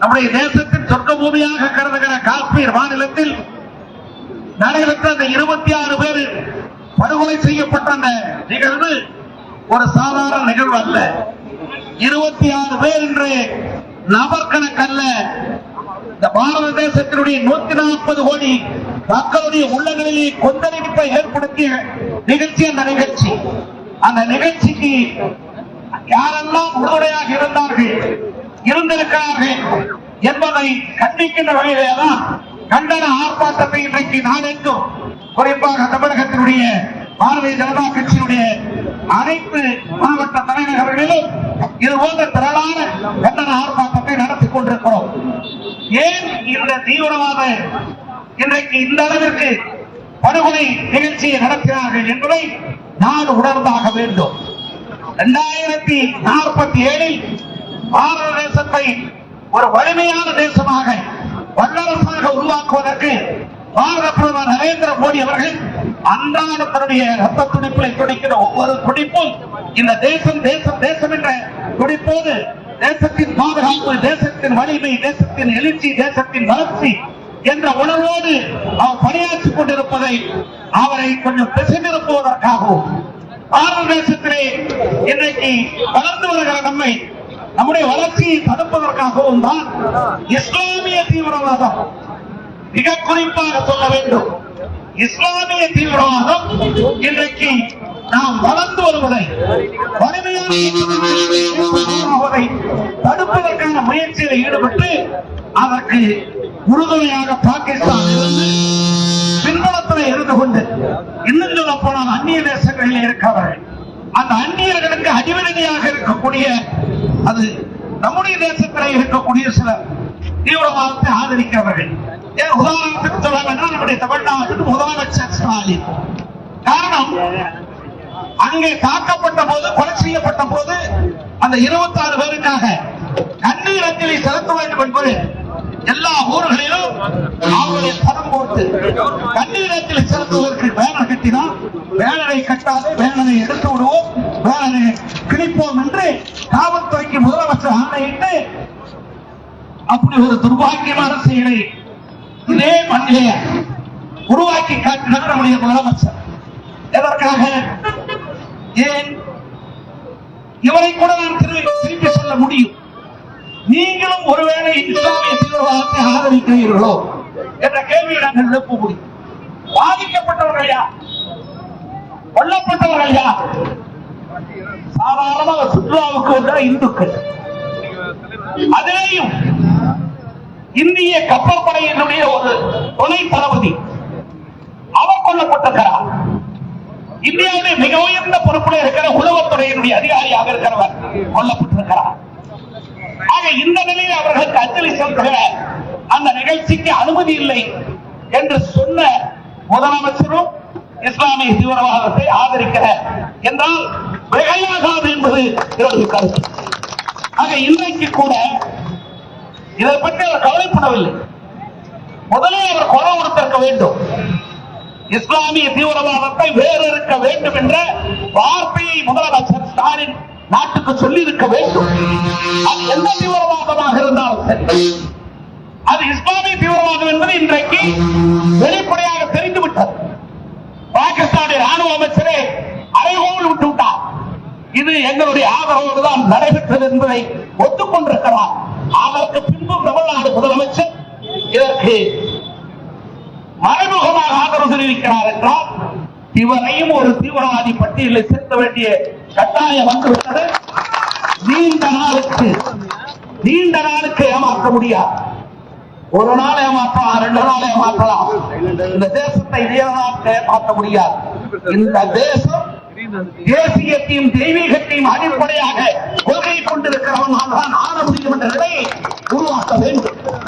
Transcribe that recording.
நம்முடைய தேசத்தின் சொர்க்க பூமியாக கருதுகிற காஷ்மீர் மாநிலத்தில் நடைபெற்ற அந்த இருபத்தி ஆறு பேர் படுகொலை செய்யப்பட்ட அந்த நிகழ்வு ஒரு சாதாரண நிகழ்வு அல்ல. இருபத்தி ஆறு பேர் என்று நபர் கணக்கல்ல இந்த பாரத தேசத்தினுடைய நூத்தி நாற்பது கோடி மக்களுடைய உள்ளங்களிலே கொந்தளிப்பை ஏற்படுத்திய நிகழ்ச்சி அந்த நிகழ்ச்சி. அந்த நிகழ்ச்சிக்கு யாரெல்லாம் உறுதுணையாக இருந்தார்கள்? இருந்திருக்கிறார்கள் என்பதை கண்டிக்கின்ற வகையிலே தான் கண்டன ஆர்ப்பாட்டத்தை இன்றைக்கு நாடெங்கும் குறிப்பாக தமிழகத்தினுடைய பாரதிய ஜனதா கட்சியினுடைய அனைத்து மாவட்ட தலைநகர்களிலும் இது போன்ற திரளான கண்டன ஆர்ப்பாட்டத்தை நடத்தி கொண்டிருக்கிறோம். ஏன் இந்த தீவிரவாத இன்றைக்கு இந்த அளவிற்கு படுகொலை நிகழ்ச்சியை நடத்தினார்கள் என்பதை நாடு உணர்ந்தாக வேண்டும். இரண்டாயிரத்தி நாற்பத்தி ஏழில் பாரத தேசத்தை ஒரு வலிமையான தேசமாக வல்லரசாக உருவாக்குவதற்கு பாரத பிரதமர் நரேந்திர மோடி அவர்கள் அன்றாட தன்னுடைய ரத்த துடிப்பிலை துடிக்கிற ஒவ்வொரு துடிப்பும் இந்த தேசம் தேசம் தேசம் என்ற துடிப்போது தேசத்தின் பாதுகாப்பு தேசத்தின் வலிமை தேசத்தின் எழுச்சி தேசத்தின் வளர்ச்சி என்ற உணர்வோடு அவர் பணியாற்றிக் கொண்டிருப்பதை அவரை கொஞ்சம் திசைநிரப்புவதற்காகவும் பாரத தேசத்திலே இன்றைக்கு வளர்ந்து வருகிற நம்மை நம்முடைய வளர்ச்சியை தடுப்பதற்காகவும் தான் இஸ்லாமிய தீவிரவாதம் மிக குறிப்பாக சொல்ல வேண்டும். இஸ்லாமிய தீவிரவாதம் இன்றைக்கு நாம் வளர்ந்து வருவதை வலிமையான தடுப்பதற்கான முயற்சியில் ஈடுபட்டு அதற்கு உறுதுணையாக பாகிஸ்தான் இருந்து பின்புலத்தில் இருந்து கொண்டு இன்னும் சொல்ல போனால் அந்நிய தேசங்களில் இருக்கிறார்கள் அந்த அந்நியர்களுக்கு அடிவடையாக இருக்கக்கூடிய அது நம்முடைய தேசத்தில் இருக்கக்கூடிய சில தீவிரவாதத்தை ஆதரிக்கிறவர்கள். ஏன் உதாரணத்துக்கு சொல்ல வேண்டாம் நம்முடைய தமிழ்நாட்டுக்கு முதலமைச்சர் ஸ்டாலின். காரணம் அங்கே தாக்கப்பட்ட போது கொலை செய்யப்பட்ட போது அந்த இருபத்தி ஆறு பேருக்காக கண்ணீர் அஞ்சலி செலுத்த வேண்டும் என்பது எல்லா ஊர்களிலும் அவருடைய பணம் போட்டு கண்ணீர் அஞ்சலி செலுத்துவதற்கு பேனர் கட்டினால் பேனரை கட்டாது பேனரை எடுத்து விடுவோம் பேனரை கிழிப்போம் என்று காவல்துறைக்கு முதலமைச்சர் ஆணையிட்டு அப்படி ஒரு துர்பாகியமான செயலை இதே மண்ணிலே உருவாக்கி காட்டினார் நம்முடைய முதலமைச்சர். எதற்காக? ஏன்? இவரை கூட நான் திரும்பி திருப்பி சொல்ல முடியும். நீங்களும் ஒருவேளை இஸ்லாமிய தீவிரவாதத்தை ஆதரிக்கிறீர்களோ என்ற கேள்வியை நாங்கள் எழுப்ப முடியும். பாதிக்கப்பட்டவர்கள் யார்? கொல்லப்பட்டவர்கள் யார்? சாதாரணமாக சுற்றுலாவுக்கு வந்த இந்துக்கள். அதையும் இந்திய கப்பற்படையினுடைய ஒரு துணை தளபதி அவர் கொல்லப்பட்டிருக்கிறார். இந்தியாவுடைய மிக உயர்ந்த பொறுப்புல இருக்கிற உளவுத்துறையினுடைய அதிகாரியாக இருக்கிறவர் கொல்லப்பட்டிருக்கிறார். ஆக இந்த நிலையில் அவர்களுக்கு அஞ்சலி செலுத்துகிற அந்த நிகழ்ச்சிக்கு அனுமதி இல்லை என்று சொன்ன முதலமைச்சரும் இஸ்லாமிய தீவிரவாதத்தை ஆதரிக்கிற என்றால் மிகையாகாது என்பது என்னுடைய கருத்து. ஆக இன்றைக்கு கூட இதை பற்றி அவர் கவலைப்படவில்லை. முதலே அவர் கொலை கொடுத்திருக்க வேண்டும். இஸ்லாமிய தீவிரவாதத்தை வேறறுக்க வேண்டும் என்ற வார்த்தையை முதலமைச்சர் ஸ்டாலின் நாட்டுக்கு சொல்லி இருக்க வேண்டும். அது எந்த தீவிரவாதமாக இருந்தாலும் சரி. அது இஸ்லாமிய தீவிரவாதம் என்பது இன்றைக்கு வெளிப்படையாக இது எங்களுடைய ஆதரவோடு தான் நடைபெற்றது என்பதை ஒத்துக்கொண்டிருக்கிறார். அதற்கு பின்பு தமிழ்நாடு முதலமைச்சர் இதற்கு மறைமுகமாக ஆதரவு தெரிவிக்கிறார் என்றால் இவரையும் ஒரு தீவிரவாதி பட்டியலில் சேர்க்க வேண்டிய கட்டாயம் வந்துவிட்டது. நீண்ட நாளுக்கு நீண்ட நாளுக்கு ஏமாற்ற முடியாது. ஒரு நாள் ஏமாற்றலாம் ரெண்டு நாள் ஏமாற்றலாம். இந்த தேசத்தை நீண்ட ஏமாற்ற முடியாது. இந்த தேசம் தேசியத்தையும் தெய்வீகத்தையும் அடிப்படையாக கொள்கை கொண்டிருக்கிறவன் தான் ஆள முடியும் என்ற நிலையை உருவாக்க வேண்டும்.